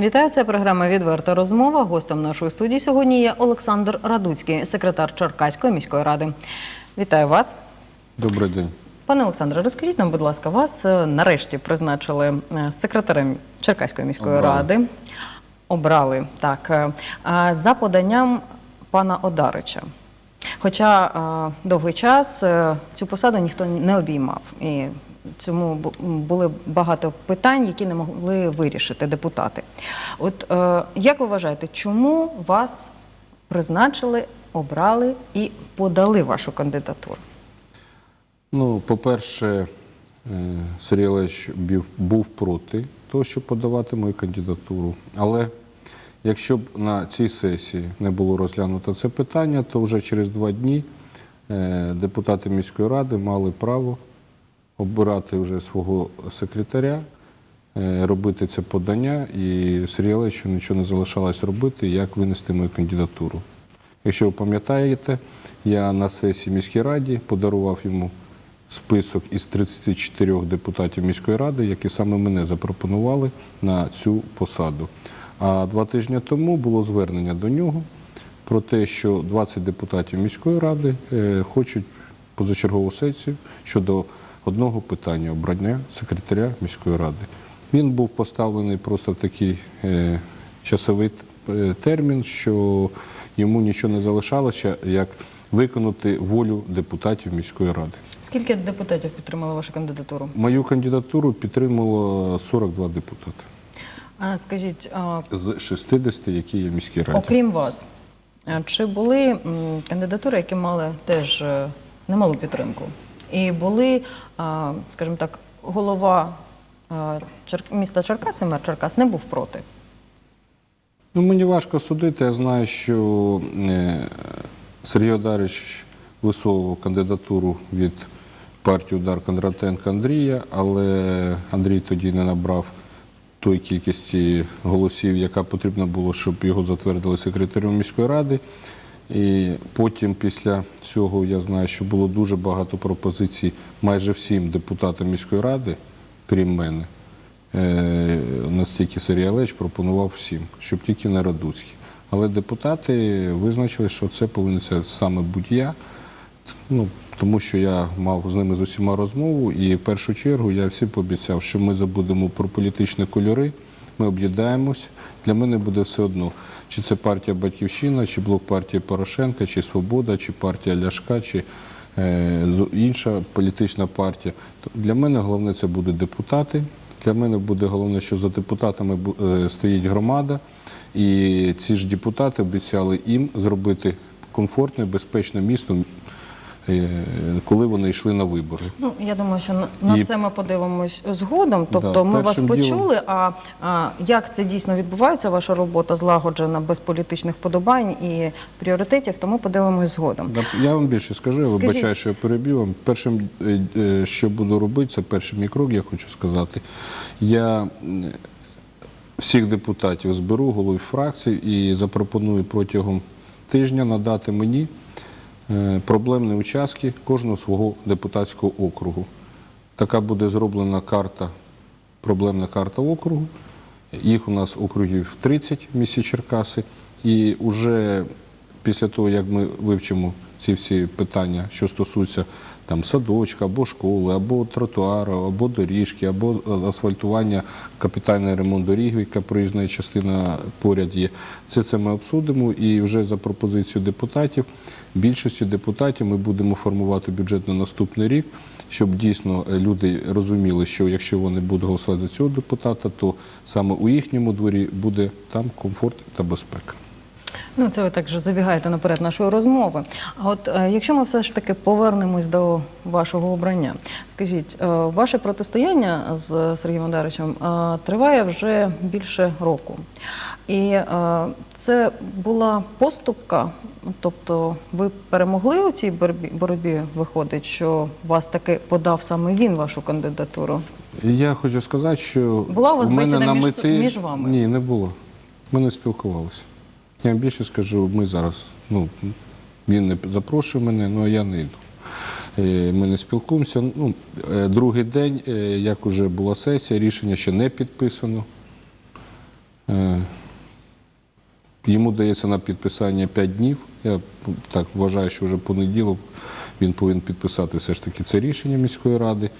Вітаю, це програма Відверта розмова. Гостем нашої студії сьогодні є Олександр Радуцький, секретар Черкаської міської ради. Вітаю вас. Добрий день. Пане Олександре, розкажіть нам, будь ласка, вас е, нарешті призначили е, секретарем Черкаської міської Обрали. ради. Обрали так е, за поданням пана Одарича. Хоча довгий час цю посаду ніхто не обіймав. І цьому бу- були багато питань, які не могли вирішити депутати. От е, як ви вважаєте, чому вас призначили, обрали і подали вашу кандидатуру? Ну, по-перше, е, Сергій Олегович був проти того, щоб подавати мою кандидатуру. Але якщо б на цій сесії не було розглянуто це питання, то вже через два дні е, депутати міської ради мали право обирати вже свого секретаря, е, робити це подання, і Сергію Олеговичу нічого не залишалось робити, як винести мою кандидатуру. Якщо ви пам'ятаєте, я на сесії міській раді подарував йому список із 34 депутатів міської ради, які саме мене запропонували на цю посаду. А два тижні тому було звернення до нього про те, що 20 депутатів міської ради е, хочуть позачергову сесію щодо одного питання обрання секретаря міської ради. Він був поставлений просто в такий е, часовий е, термін, що йому нічого не залишалося, як виконати волю депутатів міської ради. Скільки депутатів підтримали вашу кандидатуру? Мою кандидатуру підтримало 42 депутати А, скажіть, а, з 60, які є в міській раді. окрім вас, чи були кандидатури, які мали теж е, немалу підтримку? І були, скажімо так, голова міста Черкаси, мер Черкас, не був проти. Ну, мені важко судити. Я знаю, що е, Сергій Одарич висовував кандидатуру від партії Удар Кондратенка Андрія, але Андрій тоді не набрав той кількості голосів, яка потрібна було, щоб його затвердили секретарем міської ради. І потім, після цього, я знаю, що було дуже багато пропозицій майже всім депутатам міської ради, крім мене. Е, настільки Сергій Олегович пропонував всім, щоб тільки не Радуцький. Але депутати визначили, що це повинен саме будь я, ну, тому що я мав з ними з усіма розмову, і в першу чергу я всім пообіцяв, що ми забудемо про політичні кольори, ми об'єднаємось. Для мене буде все одно, чи це партія Батьківщина, чи блок партії Порошенка, чи Свобода, чи партія Ляшка, чи е, інша політична партія. Для мене головне це будуть депутати. Для мене буде головне, що за депутатами е, стоїть громада, і ці ж депутати обіцяли їм зробити комфортне, безпечне місто, коли вони йшли на вибори. Ну, я думаю, що на, І- це ми подивимось згодом. Тобто Да, ми вас почули, а, а як це дійсно відбувається, ваша робота злагоджена без політичних подобань і пріоритетів, то ми подивимось згодом. Я вам більше скажу, Скажіть. вибачаю, що я перебив вам. Першим, е, е, що буду робити, це перший мій крок, я хочу сказати. Я всіх депутатів зберу, голов фракцій і запропоную протягом тижня надати мені е, проблемні участки кожного свого депутатського округу. Така буде зроблена карта, проблемна карта округу. Їх у нас округів 30 в місті Черкаси. І вже після того, як ми вивчимо ці всі питання, що стосуються там садочка, або школи, або тротуару, або доріжки, або асфальтування, капітальний ремонт доріг, яка проїжджа частина поряд є. Це це ми обсудимо. І вже за пропозицією депутатів, більшості депутатів ми будемо формувати бюджет на наступний рік, щоб дійсно люди розуміли, що якщо вони будуть голосувати за цього депутата, то саме у їхньому дворі буде там комфорт та безпека. Ну, це ви так же забігаєте наперед нашої розмови. А от е, якщо ми все ж таки повернемось до вашого обрання, скажіть, е, ваше протистояння з Сергієм Одаричем е, триває вже більше року. І е, це була поступка, тобто ви перемогли у цій боротьбі, виходить, що вас таки подав саме він вашу кандидатуру. Я хочу сказати, що Була у вас мене бесіда на між- мети... між вами? Ні, не було. Ми не спілкувалися. Я вам більше скажу, ми зараз, ну, він не запрошує мене, ну а я не йду. Е, Ми не спілкуємося. Ну, е, другий день, е, як вже була сесія, рішення ще не підписано. Йому дається на підписання 5 днів. Я так вважаю, що вже понеділок він повинен підписати все ж таки це рішення міської ради.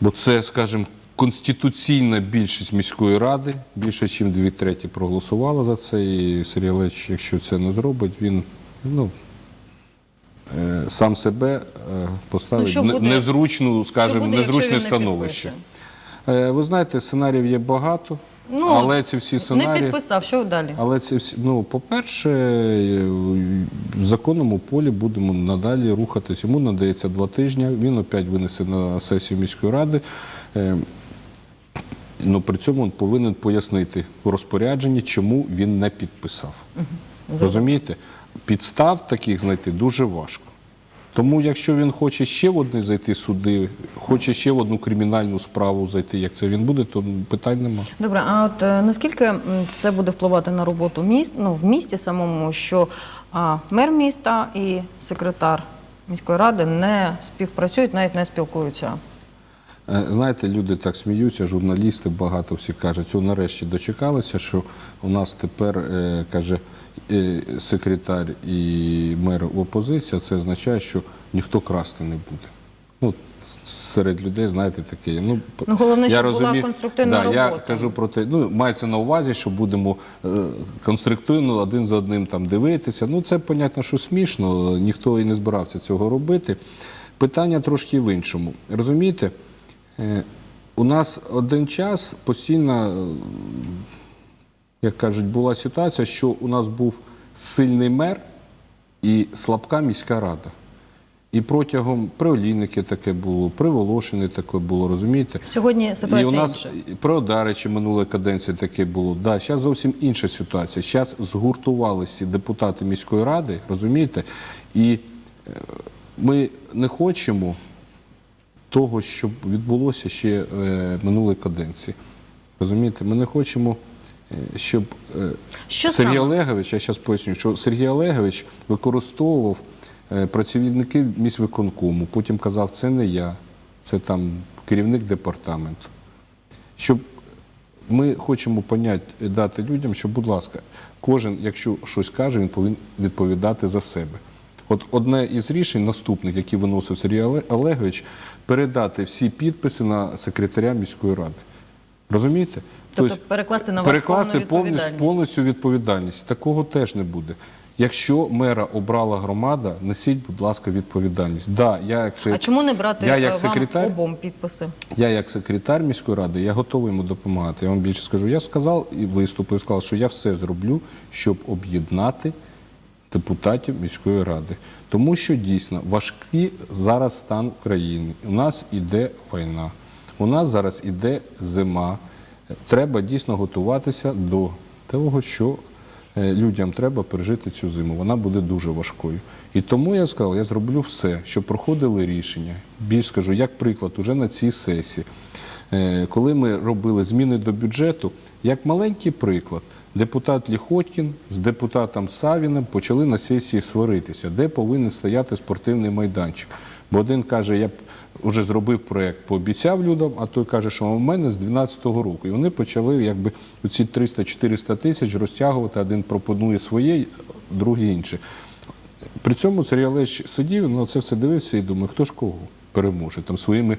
Бо це, скажімо, конституційна більшість міської ради, більше, ніж дві треті проголосувала за це. І Сергій Олегович, якщо це не зробить, він ну, е, сам себе е, поставить Ну, що в буде- незручну, скажімо, буде, якщо незручне він не становище. Е, Ви знаєте, сценаріїв є багато, Ну, але ці всі Не сценарії. підписав, що далі? Але це всі, ну, по-перше, е, в законному полі будемо надалі рухатись. Йому надається два тижні. Він опять винесе на сесію міської ради. Е, Ну, при цьому він повинен пояснити у розпорядженні, чому він не підписав. Розумієте? Підстав таких знайти дуже важко. Тому, якщо він хоче ще в одні зайти суди, хоче ще в одну кримінальну справу зайти, як це він буде, то питань немає. Добре, а от е, наскільки це буде впливати на роботу міст, ну, в місті самому, що а, мер міста і секретар міської ради не співпрацюють, навіть не спілкуються? Е, Знаєте, люди так сміються, журналісти багато всі кажуть, о, нарешті дочекалися, що у нас тепер, е, каже, секретар і мер опозиція, це означає, що ніхто красти не буде. Ну, серед людей, знаєте, таке. Ну, Ну, головне, щоб була конструктивна да, Я робота. кажу про те, ну, мається на увазі, що будемо е, конструктивно один за одним там дивитися. Ну, це, понятно, що смішно, ніхто і не збирався цього робити. Питання трошки в іншому. Розумієте, у нас один час постійно, е, як кажуть, була ситуація, що у нас був сильний мер і слабка міська рада. І протягом при Олійники таке було, при Волошині таке було, розумієте? Сьогодні ситуація і у нас інша. при Одаричі минулої каденції таке було. Да, зараз зовсім інша ситуація. Зараз згуртувалися депутати міської ради, розумієте? І е, ми не хочемо того, щоб відбулося ще е, минулої каденції. Розумієте, ми не хочемо, е, щоб е, Що Сергій саме? Олегович, я зараз поясню, що Сергій Олегович використовував працівників міськвиконкому, потім казав, це не я, це там керівник департаменту. Щоб ми хочемо поняття дати людям, що, будь ласка, кожен, якщо щось каже, він повинен відповідати за себе. От одне із рішень наступних, які виносив Сергій Оле- Олегович, передати всі підписи на секретаря міської ради. Розумієте? Тобто перекласти на вас перекласти відповідальність. повністю відповідальність. Такого теж не буде. Якщо мера обрала громада, несіть, будь ласка, відповідальність. Да, я як А чому не брати я е, як вам секретар, обом підписи? я як секретар міської ради, я готовий йому допомагати. Я вам більше скажу. Я сказав і виступив, сказав, що я все зроблю, щоб об'єднати депутатів міської ради. Тому що дійсно важкий зараз стан України. У нас іде війна, у нас зараз іде зима. Треба дійсно готуватися до того, що е, людям треба пережити цю зиму. Вона буде дуже важкою. І тому я сказав, я зроблю все, щоб проходили рішення. Більш скажу, як приклад, уже на цій сесії. Е, Коли ми робили зміни до бюджету, як маленький приклад, депутат Ліхоткін з депутатом Савіним почали на сесії сваритися, де повинен стояти спортивний майданчик. Бо один каже, я вже зробив проєкт, пообіцяв людям, а той каже, що у мене з 12-го року. І вони почали якби ці 300-400 тисяч розтягувати. Один пропонує своє, другий інше. При цьому Олегович сидів, на це все дивився і думає, хто ж кого переможе там своїми.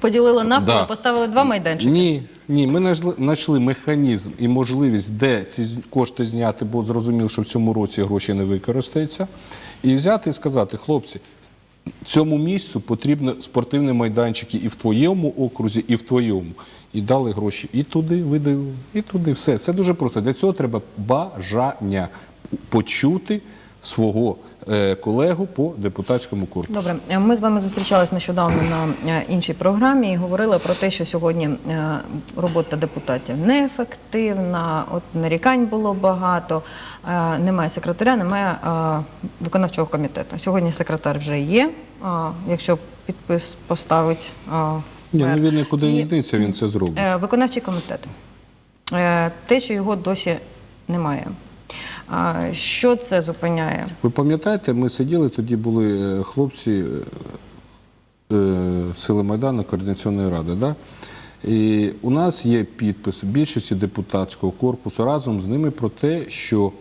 Поділили навпіл, Да. поставили два майданчики. ні, ні, ми знайшли- знайшли механізм і можливість, де ці з- кошти зняти, бо зрозумів, що в цьому році гроші не використаються. І взяти і сказати, хлопці, цьому місцю потрібні спортивні майданчики і в твоєму окрузі, і в твоєму. І дали гроші і туди, видали, і туди. Все. Це дуже просто. Для цього треба бажання почути свого е, колегу по депутатському корпусу. Добре, е, ми з вами зустрічались нещодавно на е, іншій програмі і говорили про те, що сьогодні робота депутатів неефективна, от нарікань було багато, немає секретаря, немає виконавчого комітету. Сьогодні секретар вже є. Якщо підпис поставить Ні, ну він нікуди не йдеться, він це зробить. Виконавчий комітет. Те, що його досі немає. Що це зупиняє? Ви пам'ятаєте, ми сиділи, тоді були е, хлопці е, е, Сили Майдану Координаційної ради. Да? І у нас є підпис більшості депутатського корпусу разом з ними про те, що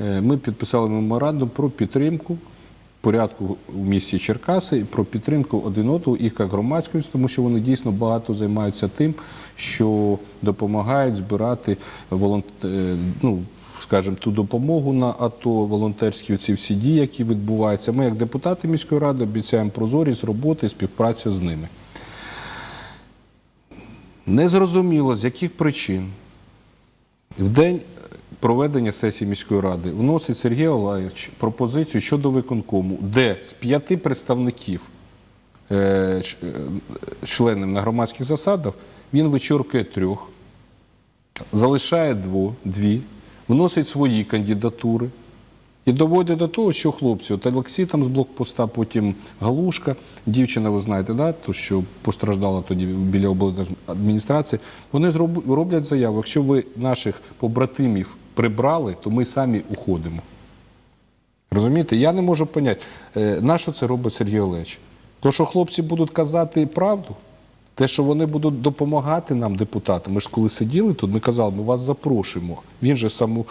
ми підписали меморандум про підтримку порядку в місті Черкаси про підтримку один одного як громадськості, тому що вони дійсно багато займаються тим, що допомагають збирати волонт... ну, скажімо, ту допомогу на АТО, волонтерські ці всі дії, які відбуваються. Ми, як депутати міської ради, обіцяємо прозорість роботи і співпрацю з ними. Незрозуміло, з яких причин в день проведення сесії міської ради вносить Сергій Олаєвич пропозицію щодо виконкому, де з п'яти представників е, е, членів на громадських засадах він вичоркує трьох, залишає дві, вносить свої кандидатури. І доводить до того, що хлопці, от Олексій там з блокпоста, потім Галушка, дівчина, ви знаєте, да, то, що постраждала тоді біля адміністрації, вони роблять заяву, якщо ви наших побратимів прибрали, то ми самі уходимо. Розумієте? Я не можу поняти, е, на що це робить Сергій Олегович? То, що хлопці будуть казати правду, те, що вони будуть допомагати нам, депутатам. Ми ж коли сиділи тут, ми казали, ми вас запрошуємо. Він же саму,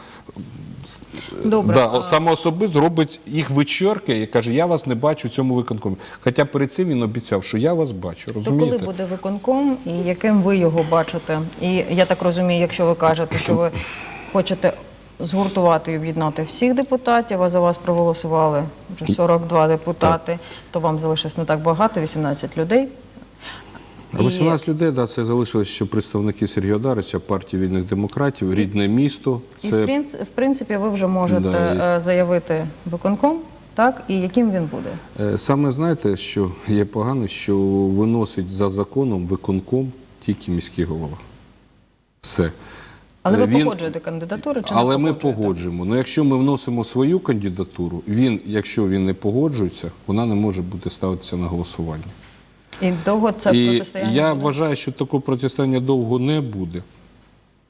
Добре. да, самоособисто робить їх вичерки і каже, я вас не бачу в цьому виконкомі. Хоча перед цим він обіцяв, що я вас бачу. То коли буде виконком і яким ви його бачите? І я так розумію, якщо ви кажете, що ви хочете згуртувати і об'єднати всіх депутатів, а за вас проголосували вже 42 депутати, то вам залишилось не так багато, 18 людей. А 18 людей, да, це залишилось, що представники Сергія Дарича, партії вільних демократів, рідне місто. І Це в принципі, в принципі ви вже можете Да, і- е, заявити виконком, так, і яким він буде. Е, Саме знаєте, що є погано, що виносить за законом виконком тільки міський голова. Все. Але Е, ви він- погоджуєте кандидатуру чи не Але ми погоджуєте? погоджуємо. Ну, якщо ми вносимо свою кандидатуру, він, якщо він не погоджується, вона не може бути ставитися на голосування. І довго це І протистояння я буде? вважаю, що такого протистояння довго не буде.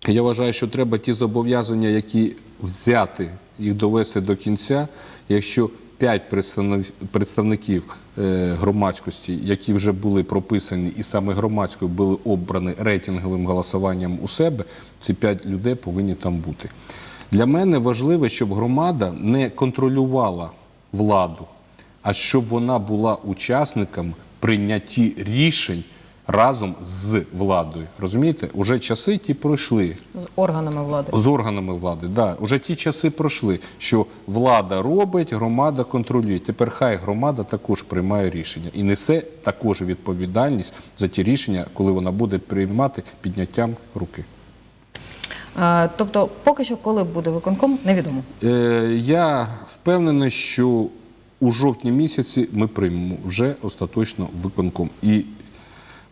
Я вважаю, що треба ті зобов'язання, які взяти, їх довести до кінця. Якщо п'ять представників е, громадськості, які вже були прописані і саме громадською були обрані рейтинговим голосуванням у себе, ці п'ять людей повинні там бути. Для мене важливо, щоб громада не контролювала владу, а щоб вона була учасником прийнятті рішень разом з владою. Розумієте? Уже часи ті пройшли з органами влади. з органами влади. Да, уже ті часи пройшли, що влада робить, громада контролює. Тепер хай громада також приймає рішення і несе також відповідальність за ті рішення, коли вона буде приймати підняттям руки. Е, Тобто, поки що, коли буде виконком, невідомо. Е, я впевнений, що у жовтні місяці ми приймемо вже остаточно виконком. І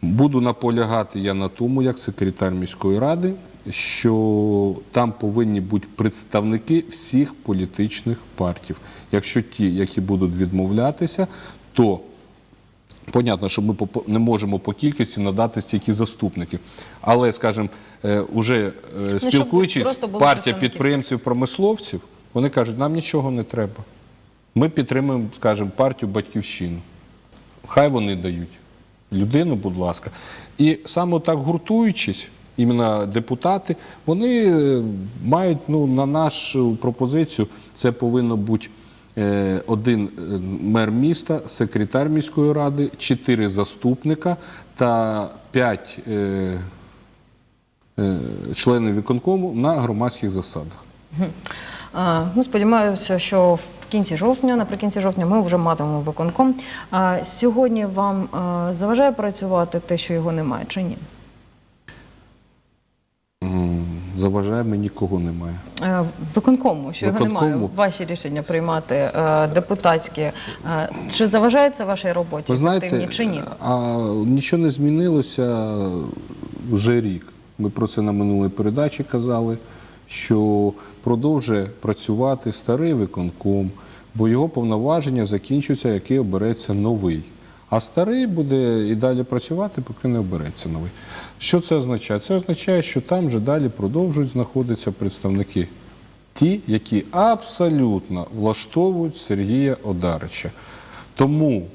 буду наполягати я на тому, як секретар міської ради, що там повинні бути представники всіх політичних партій. Якщо ті, які будуть відмовлятися, то Понятно, що ми не можемо по кількості надати стільки заступників. Але, скажімо, е, уже е, спілкуючись, просто партія підприємців промисловців, вони кажуть, нам нічого не треба. Ми підтримуємо, скажімо, партію батьківщину. Хай вони дають людину, будь ласка. І саме так гуртуючись, іменно депутати, вони е, мають ну, на нашу пропозицію, це повинно бути е, один е, мер міста, секретар міської ради, чотири заступника та п'ять членів виконкому на громадських засадах. Ну, сподіваюся, що в кінці жовтня, наприкінці жовтня, ми вже матимемо виконком. А сьогодні вам заважає працювати те, що його немає, чи ні? Заважає мені нікого немає. Е, Виконкому, що його немає, ваші рішення приймати е, депутатські. Е, Чи заважає це вашій роботі Ви знаєте, чи ні? а нічого не змінилося вже рік. Ми про це на минулій передачі казали, що продовжує працювати старий виконком, бо його повноваження закінчуються, який обереться новий. А старий буде і далі працювати, поки не обереться новий. Що це означає? Це означає, що там же далі продовжують знаходитися представники. Ті, які абсолютно влаштовують Сергія Одарича. Тому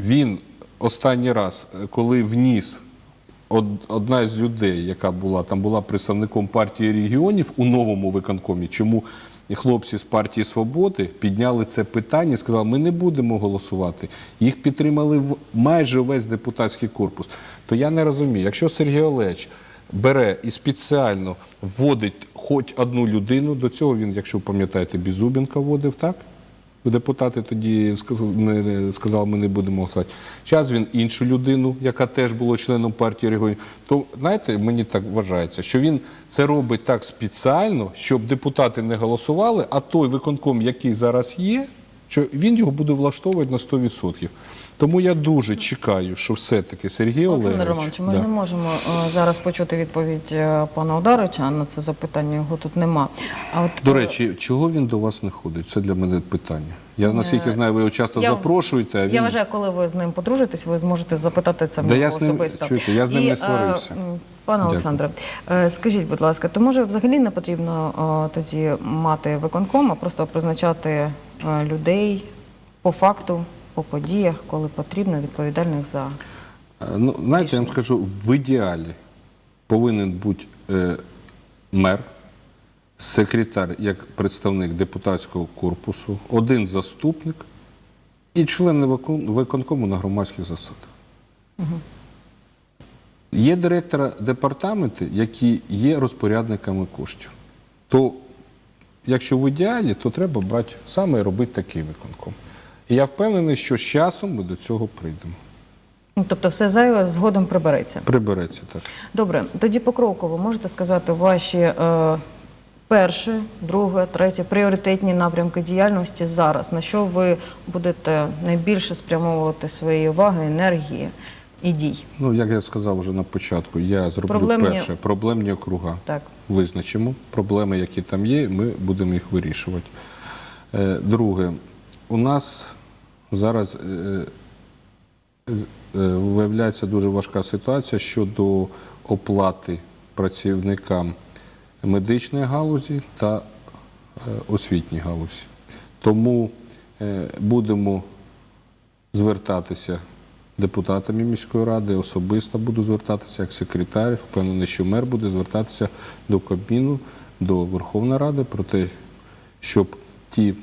він останній раз, коли вніс одна з людей, яка була там була представником партії регіонів у новому виконкомі, чому хлопці з партії Свободи підняли це питання і сказали, ми не будемо голосувати. Їх підтримали в майже весь депутатський корпус. То я не розумію, якщо Сергій Олеч бере і спеціально вводить хоч одну людину, до цього він, якщо пам'ятаєте, Беззубенка вводив, так? Депутати тоді сказали, ми не будемо голосувати. Зараз він іншу людину, яка теж була членом партії регіонів. То знаєте, мені так вважається, що він це робить так спеціально, щоб депутати не голосували, а той виконком, який зараз є, що він його буде влаштовувати на 100%. Тому я дуже чекаю, що все-таки Сергій Олександр Олегович... Романович, ми Да. не можемо е, зараз почути відповідь е, пана Одарича на це запитання, його тут нема. А от До е, речі, чого він до вас не ходить? Це для мене питання. Я наскільки знаю, ви його часто я- запрошуєте. А він... Я вважаю, коли ви з ним подружитесь, ви зможете запитати це в Да нього я з ним- особисто. чуєте, я з ним І, не сварився. Пане Олександре, скажіть, будь ласка, то може взагалі не потрібно тоді мати виконком, а просто призначати людей по факту, по подіях, коли потрібно, відповідальних за Е, Ну, знаєте, я вам скажу, в ідеалі повинен бути е, мер, секретар як представник депутатського корпусу, один заступник і члени виконкому на громадських засадах. Є директора департаменти, які є розпорядниками коштів. То, якщо в ідеалі, то треба брати саме і робити такий виконком. І я впевнений, що з часом ми до цього прийдемо. Ну, тобто все зайве згодом прибереться. Прибереться так. Добре, тоді покроково можете сказати ваші е, перше, друге, третє пріоритетні напрямки діяльності зараз. На що ви будете найбільше спрямовувати свої уваги, енергії і дій? Ну, як я сказав вже на початку, я зроблю Проблемні- перше проблемні округа. Так. Визначимо проблеми, які там є, ми будемо їх вирішувати. Е, Друге, у нас зараз е, е, виявляється дуже важка ситуація щодо оплати працівникам медичної галузі та е, освітньої галузі. Тому будемо звертатися депутатами міської ради, особисто буду звертатися як секретар. Впевнений, що мер буде звертатися до Кабміну, до Верховної Ради про те, щоб ті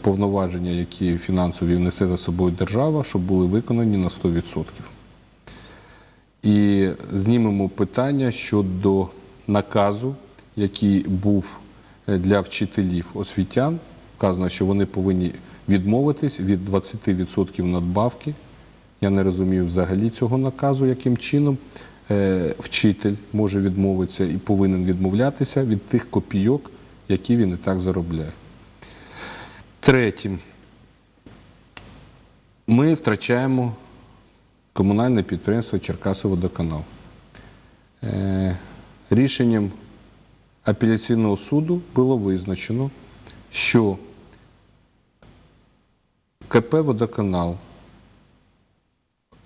повноваження, які фінансові внесе за собою держава, щоб були виконані на 100%. І знімемо питання щодо наказу, який був е, для вчителів освітян. Вказано, що вони повинні відмовитись від 20% надбавки. Я не розумію взагалі цього наказу, яким чином е, вчитель може відмовитися і повинен відмовлятися від тих копійок, які він і так заробляє. Третім, ми втрачаємо комунальне підприємство Черкасоводоканал. Е, Рішенням апеляційного суду було визначено, що КП Водоканал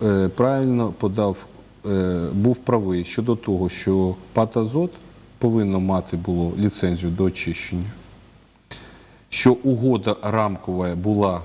е, правильно подав, е, був правий щодо того, що Патазот повинно мати було ліцензію до очищення, що угода рамкова була